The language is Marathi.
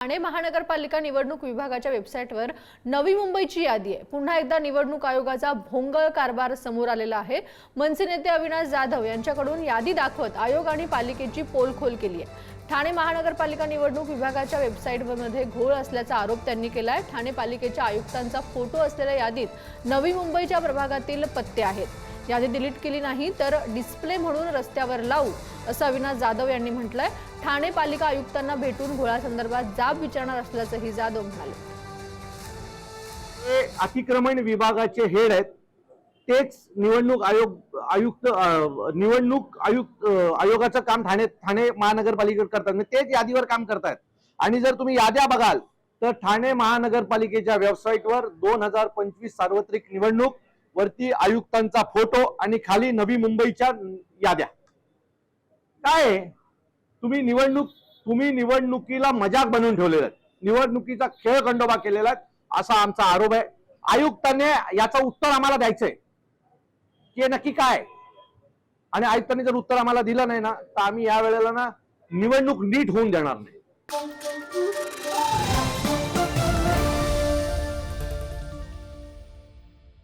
ठाणे महानगरपालिका निवडणूक विभागाच्या वेबसाईटवर नवी मुंबईची यादी आहे. पुन्हा एकदा निवडणूक आयोगाचा भोंगळ कारभार समोर आलेला आहे. मनसे नेते अविनाश जाधव यांच्याकडून यादी दाखवत आयोग आणि पालिकेची पोलखोल केली आहे. ठाणे महानगरपालिका निवडणूक विभागाच्या वेबसाईटमध्ये घोळ असल्याचा आरोप त्यांनी केला आहे ठाणे पालिकेच्या आयुक्तांचा फोटो असलेल्या यादीत नवी मुंबईच्या प्रभागातील पत्ते आहेत. यादी डिलीट केली नाही तर डिस्प्ले म्हणून रस्त्यावर लावू असं अविनाश जाधव यांनी म्हटलंय. ठाणे पालिका आयुक्तांना भेटून घोळासंदर्भात जाब विचारणार असल्याचंही जाधव म्हणाले. अतिक्रमण विभागाचे हेड आहेत. तेच निवडणूक आयोग आयुक्त निवडणूक आयुक्त आयोगाचं काम ठाणे ठाणे महानगरपालिकेवर करतात तेच यादीवर काम करतायत. आणि जर तुम्ही याद्या बघाल तर ठाणे महानगरपालिकेच्या वेबसाईटवर दोन हजार पंचवीस सार्वत्रिक निवडणूक वरती आयुक्तांचा फोटो आणि खाली नवी मुंबईच्या याद्या. काय तुम्ही निवडणूक तुम्ही निवडणुकीला मजाक बनवून ठेवलेला आहे निवडणुकीचा खेळ खंडोबा केलेला आहे असा आमचा आरोप आहे. आयुक्तांनी याचं उत्तर आम्हाला द्यायचंय. की नक्की काय आणि आयुक्तांनी जर उत्तर आम्हाला दिलं नाही ना तर आम्ही या वेळेला ना निवडणूक नीट होऊन देणार नाही.